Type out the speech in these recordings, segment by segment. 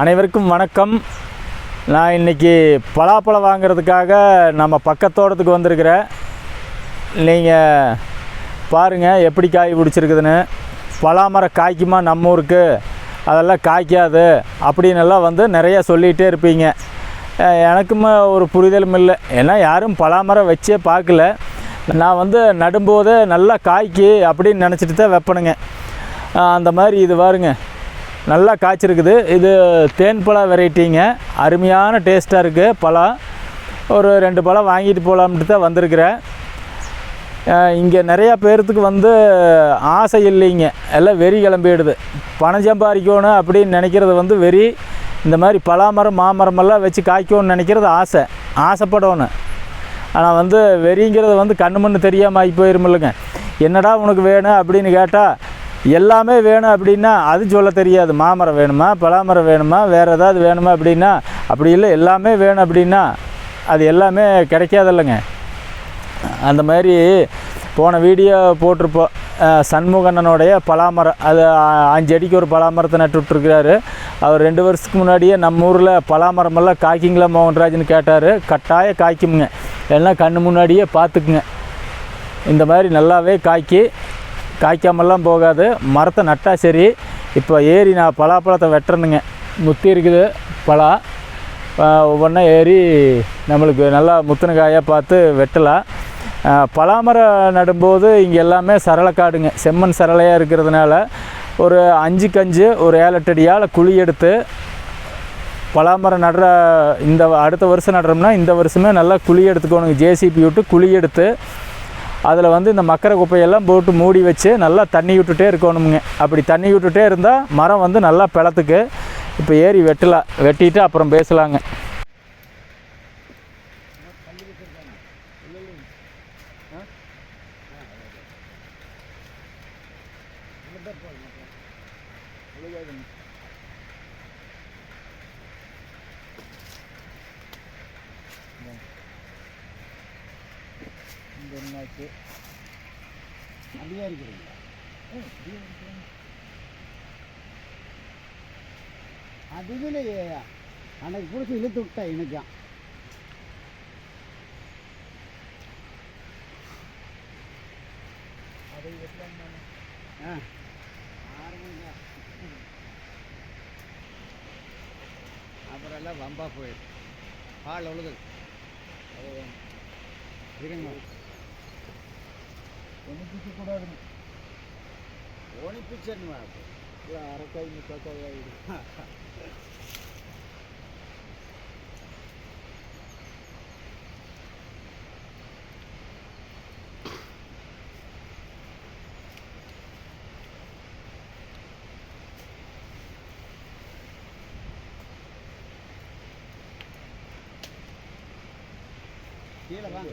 அனைவருக்கும் வணக்கம். நான் இன்றைக்கி பலாப்பழம் வாங்குறதுக்காக நம்ம பக்கத்தோட்டத்துக்கு வந்திருக்கிறேன் நீங்கள் பாருங்கள் எப்படி காய் பிடிச்சிருக்குதுன்னு. பலாமரம் காய்க்குமா நம்ம ஊருக்கு? அதெல்லாம் காய்க்காது அப்படின்னு எல்லாம் வந்து நிறைய சொல்லிகிட்டே இருப்பீங்க. எனக்குமே எனக்கும் ஒரு புரிதலும் இல்லை. ஏன்னா யாரும் பலாமரம் வச்சே பார்க்கல. நான் வந்து நடும்போது நல்லா காய்க்கு அப்படின்னு நினச்சிட்டு தான் வைப்பணுங்க அந்த மாதிரி இது பாருங்க. நல்லா காய்ச்சிருக்குது. இது தேன் பழம் வெரைட்டிங்க. அருமையான டேஸ்ட்டாக இருக்குது பழம். ஒரு ரெண்டு பழம் வாங்கிட்டு போகலாம்ட்டு தான் வந்திருக்கிறேன். இங்கே நிறையா பேர்த்துக்கு வந்து ஆசை இல்லைங்க. எல்லாம் வெறி கிளம்பிடுது. பணம் சம்பாதிக்கணும் அப்படின்னு நினைக்கிறது வந்து வெறி. இந்த மாதிரி பலாமரம் மாமரமெல்லாம் வச்சு காய்க்கணும்னு நினைக்கிறது ஆசை. ஆசைப்படணும். ஆனால் வந்து வெறிங்கிறது வந்து கண்ணு மண்ணு தெரியாமல் ஆகி போயிருமில்லைங்க. என்னடா உனக்கு வேணும் அப்படின்னு கேட்டால் எல்லாமே வேணும் அப்படின்னா அது சொல்ல தெரியாது. மாமரம் வேணுமா? பலாமரம் வேணுமா? வேறு ஏதாவது வேணுமா அப்படின்னா? அப்படி இல்லை எல்லாமே வேணும் அப்படின்னா அது எல்லாமே கிடைக்காதில்லைங்க. அந்த மாதிரி போன வீடியோ போட்டிருப்போம். சண்முகண்ணனுடைய பலாமரம். அது அஞ்சடிக்கு அஞ்சு அடிக்கு ஒரு பலாமரத்தை நட்டு விட்ருக்கிறாரு அவர் ரெண்டு வருஷத்துக்கு முன்னாடியே நம்ம ஊரில் பலாமரமெல்லாம் காய்க்குங்களா மோகன்ராஜ்னு கேட்டார். கட்டாய காய்க்குமுங்க. எல்லாம் கண்ணு முன்னாடியே பார்த்துக்குங்க. இந்த மாதிரி நல்லாவே காய்க்கி காய்க்காமல்லாம் போகாது. மரத்தை நட்டா சரி. இப்போ ஏறி நான் பலாப்பழத்தை வெட்டுறேனுங்க. முத்தி இருக்குது பலா. ஒவ்வொன்றா ஏறி நம்மளுக்கு நல்லா முத்தின காயாக பார்த்து வெட்டலாம். பலாமரம் நடும்போது இங்கே எல்லாமே சரளக்காடுங்க. செம்மண் சரளையாக இருக்கிறதுனால ஒரு அஞ்சு கஞ்சு ஒரு ஏழு எட்டு அடியால் குழி எடுத்து பலாமரம் நடுற இந்த அடுத்த வருஷம் நடுறோம்னா இந்த வருஷமே நல்லா குழி எடுத்துக்கோணுங்க. ஜேசிபி விட்டு குழி எடுத்து அதில் வந்து இந்த மக்கரை குப்பையெல்லாம் போட்டு மூடி வச்சு நல்லா தண்ணி விட்டுட்டே இருக்கணுமுங்க. அப்படி தண்ணி விட்டுட்டே இருந்தால் மரம் வந்து நல்லா பிளத்துக்கு. இப்போ ஏறி வெட்டலாம் வெட்டிட்டு அப்புறம் பேசலாங்க. அப்படியே இருக்கிறீங்களா அதுல அன்னைக்கு பிடிச்சி இழுத்து விட்டா எனக்கும் ஆ. அப்புறம் எல்லாம் வம்பா போயிடும் பால் ஒழுகுது இருங்க. ஒன்றுக்கூடாதுங்க ஓனிப்பிச்சன்னு அரைக்காய் முக்காக்காய் ஆகிடும் கீழே வாங்க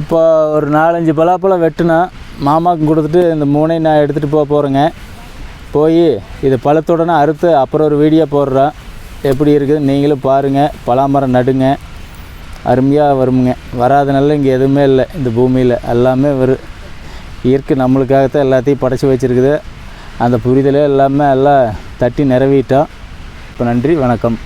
இப்போ ஒரு நாலஞ்சு பலாப்பழம் வெட்டினா மாமாவுக்கு கொடுத்துட்டு இந்த மூணையும் நான் எடுத்துகிட்டு போக போகிறேங்க போய் இது பழத்துடனே அறுத்து அப்புறம் ஒரு வீடியோ போடுறேன் எப்படி இருக்குது? நீங்களும் பாருங்கள் பலாமரம் நடுங்க. அருமையாக வருமுங்க. வராதனால இங்கே எதுவுமே இல்லை. இந்த பூமியில் எல்லாமே வரும் இயற்கை நம்மளுக்காகத்தான் எல்லாத்தையும் படைச்சி வச்சுருக்குது. அந்த புரிதலே எல்லாமே எல்லாம் தட்டி நிறவிட்டோம் இப்போ நன்றி வணக்கம்.